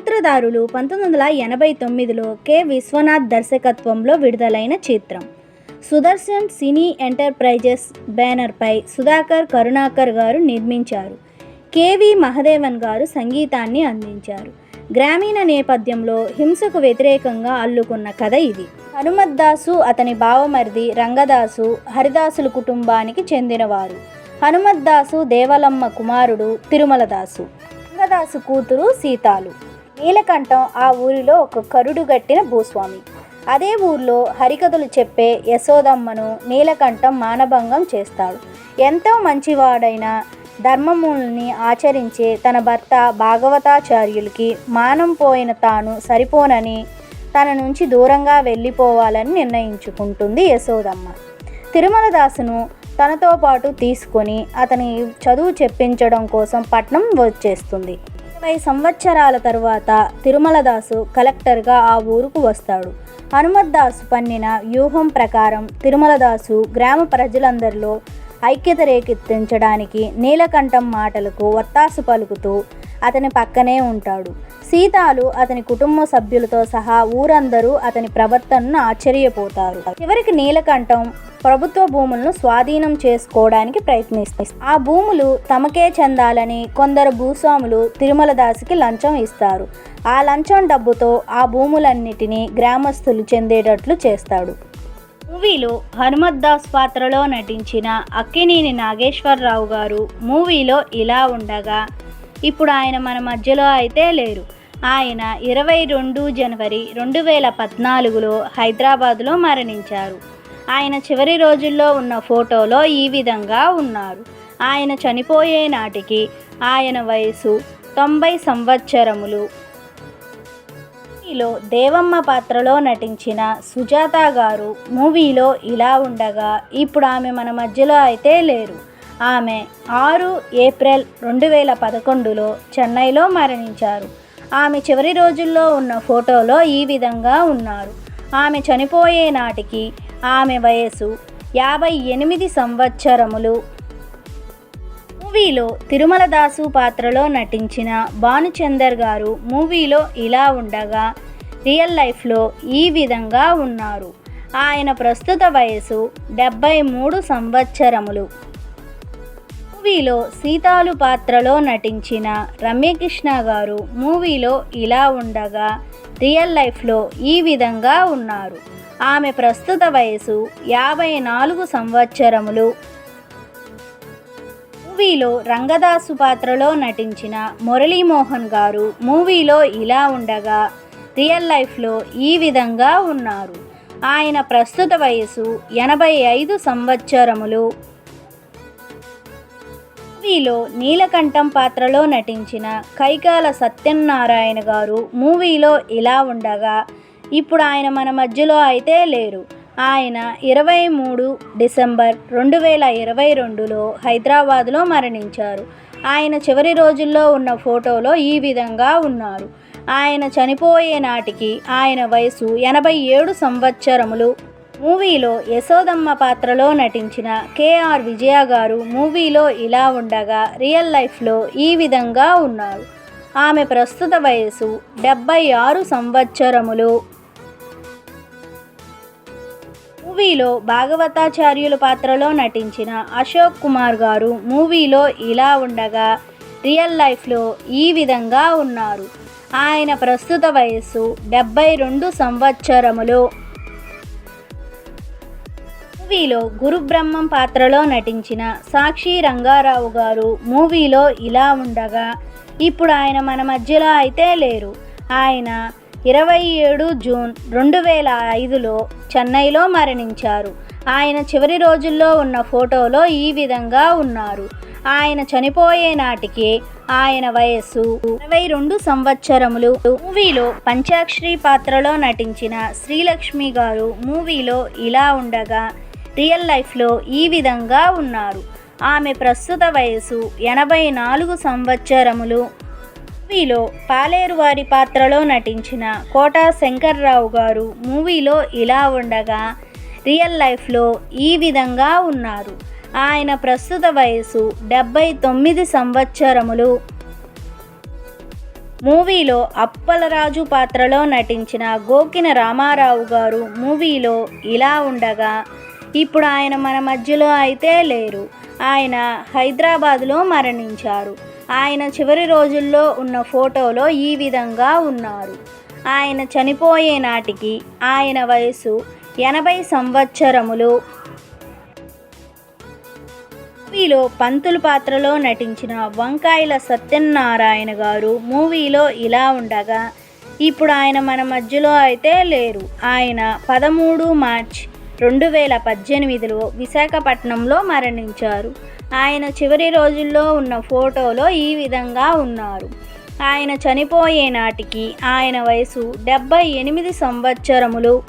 సూత్రధారులు పంతొమ్మిది వందల ఎనభై తొమ్మిదిలో కె. విశ్వనాథ్ దర్శకత్వంలో విడుదలైన చిత్రం. సుదర్శన్ సినీ ఎంటర్ప్రైజెస్ బ్యానర్పై సుధాకర్ కరుణాకర్ గారు నిర్మించారు. కేవి మహదేవన్ గారు సంగీతాన్ని అందించారు. గ్రామీణ నేపథ్యంలో హింసకు వ్యతిరేకంగా అల్లుకున్న కథ ఇది. హనుమద్దాసు అతని బావమరిది రంగదాసు హరిదాసుల కుటుంబానికి చెందినవారు. హనుమద్దాసు దేవలమ్మ కుమారుడు తిరుమలదాసు. రంగదాసు కూతురు సీతాలు. నీలకంఠం ఆ ఊరిలో ఒక కరుడు గట్టిన భూస్వామి. అదే ఊర్లో హరికథలు చెప్పే యశోదమ్మను నీలకంఠం మానభంగం చేస్తాడు. ఎంతో మంచివాడైన ధర్మముల్ని ఆచరించే తన భర్త భాగవతాచార్యులకి మానం పోయిన తాను సరిపోనని తన నుంచి దూరంగా వెళ్ళిపోవాలని నిర్ణయించుకుంటుంది యశోదమ్మ. తిరుమలదాసును తనతో పాటు తీసుకొని అతని చదువు చెప్పించడం కోసం పట్నం వచ్చేస్తుంది. ఇరవై సంవత్సరాల తరువాత తిరుమలదాసు కలెక్టర్గా ఆ ఊరుకు వస్తాడు. హనుమద్దాసు పన్నిన వ్యూహం ప్రకారం తిరుమలదాసు గ్రామ ప్రజలందరిలో ఐక్యత రేకెత్తించడానికి నీలకంఠం మాటలకు వత్తాసు పలుకుతూ అతని పక్కనే ఉంటాడు. సీతాలు అతని కుటుంబ సభ్యులతో సహా ఊరందరూ అతని ప్రవర్తనను ఆశ్చర్యపోతారు. చివరికి నీలకంఠం ప్రభుత్వ భూములను స్వాధీనం చేసుకోవడానికి ప్రయత్నిస్తారు ఆ భూములు తమకే చెందాలని కొందరు భూస్వాములు తిరుమల దాసికి లంచం ఇస్తారు. ఆ లంచం డబ్బుతో ఆ భూములన్నిటినీ గ్రామస్తులు చెందేటట్లు చేస్తాడు. మూవీలో హనుమత్ దాస్ పాత్రలో నటించిన అక్కినేని నాగేశ్వరరావు గారు మూవీలో ఇలా ఉండగా ఇప్పుడు ఆయన మన మధ్యలో అయితే లేరు. ఆయన ఇరవై రెండు జనవరి రెండు వేల పద్నాలుగులో హైదరాబాద్లో మరణించారు. ఆయన చివరి రోజుల్లో ఉన్న ఫోటోలో ఈ విధంగా ఉన్నారు ఆయన చనిపోయే నాటికి ఆయన వయసు తొంభై సంవత్సరములు. మూవీలో దేవమ్మ పాత్రలో నటించిన సుజాత గారు మూవీలో ఇలా ఉండగా ఇప్పుడు ఆమె మన మధ్యలో అయితే లేరు. ఆమె ఆరు ఏప్రిల్ రెండు వేల పదకొండులో చెన్నైలో మరణించారు. ఆమె చివరి రోజుల్లో ఉన్న ఫోటోలో ఈ విధంగా ఉన్నారు. ఆమె చనిపోయే నాటికి ఆమె వయసు యాభై ఎనిమిది సంవత్సరములు. మూవీలో తిరుమలదాసు పాత్రలో నటించిన భానుచందర్ గారు మూవీలో ఇలా ఉండగా రియల్ లైఫ్లో ఈ విధంగా ఉన్నారు. ఆయన ప్రస్తుత వయసు డెబ్బై మూడు సంవత్సరములు. మూవీలో సీతాలు పాత్రలో నటించిన రమ్యకృష్ణ గారు మూవీలో ఇలా ఉండగా రియల్ లైఫ్లో ఈ విధంగా ఉన్నారు. ఆమె ప్రస్తుత వయసు యాభై నాలుగు సంవత్సరములు. మూవీలో రంగదాసు పాత్రలో నటించిన మురళీమోహన్ గారు మూవీలో ఇలా ఉండగా రియల్ లైఫ్లో ఈ విధంగా ఉన్నారు. ఆయన ప్రస్తుత వయసు ఎనభై ఐదు సంవత్సరములు. మూవీలో నీలకంఠం పాత్రలో నటించిన కైకాల సత్యనారాయణ గారు మూవీలో ఇలా ఉండగా ఇప్పుడు ఆయన మన మధ్యలో అయితే లేరు. ఆయన ఇరవై మూడు డిసెంబర్ రెండు వేల ఇరవై రెండులో హైదరాబాద్లో మరణించారు. ఆయన చివరి రోజుల్లో ఉన్న ఫోటోలో ఈ విధంగా ఉన్నారు. ఆయన చనిపోయే నాటికి ఆయన వయసు ఎనభై ఏడు సంవత్సరములు. మూవీలో యశోదమ్మ పాత్రలో నటించిన కేఆర్ విజయ గారు మూవీలో ఇలా ఉండగా రియల్ లైఫ్లో ఈ విధంగా ఉన్నారు. ఆమె ప్రస్తుత వయసు డెబ్బై ఆరు సంవత్సరములు. మూవీలో భాగవతాచార్యుల పాత్రలో నటించిన అశోక్ కుమార్ గారు మూవీలో ఇలా ఉండగా రియల్ లైఫ్లో ఈ విధంగా ఉన్నారు. ఆయన ప్రస్తుత వయస్సు డెబ్బై రెండు సంవత్సరములు. మూవీలో గురుబ్రహ్మం పాత్రలో నటించిన సాక్షి రంగారావు గారు మూవీలో ఇలా ఉండగా ఇప్పుడు ఆయన మన మధ్యలో అయితే లేరు. ఆయన ఇరవై ఏడు జూన్ రెండు వేల ఐదులో చెన్నైలో మరణించారు. ఆయన చివరి రోజుల్లో ఉన్న ఫోటోలో ఈ విధంగా ఉన్నారు. ఆయన చనిపోయే నాటికి ఆయన వయస్సు ఇరవై రెండు సంవత్సరములు. మూవీలో పంచాక్షరి పాత్రలో నటించిన శ్రీలక్ష్మి గారు మూవీలో ఇలా ఉండగా రియల్ లైఫ్లో ఈ విధంగా ఉన్నారు. ఆమె ప్రస్తుత వయసు ఎనభై నాలుగు సంవత్సరములు. మూవీలో పాలేరు వారి పాత్రలో నటించిన కోటా శంకర్రావు గారు మూవీలో ఇలా ఉండగా రియల్ లైఫ్లో ఈ విధంగా ఉన్నారు. ఆయన ప్రస్తుత వయసు డెబ్బై తొమ్మిది సంవత్సరములు. మూవీలో అప్పలరాజు పాత్రలో నటించిన గోకిన రామారావు గారు మూవీలో ఇలా ఉండగా ఇప్పుడు ఆయన మన మధ్యలో అయితే లేరు. ఆయన హైదరాబాదులో మరణించారు. ఆయన చివరి రోజుల్లో ఉన్న ఫోటోలో ఈ విధంగా ఉన్నారు. ఆయన చనిపోయే నాటికి ఆయన వయసు ఎనభై సంవత్సరములు. మూవీలో పంతుల పాత్రలో నటించిన వంకాయల సత్యనారాయణ గారు మూవీలో ఇలా ఉండగా ఇప్పుడు ఆయన మన మధ్యలో అయితే లేరు. ఆయన పదమూడు మార్చ్ రెండు వేల పద్దెనిమిదిలో విశాఖపట్నంలో మరణించారు. ఆయన చివరి రోజుల్లో ఉన్న ఫోటోలో ఈ విధంగా ఉన్నారు. ఆయన చనిపోయే నాటికి ఆయన వయసు డెబ్బై ఎనిమిది సంవత్సరములు.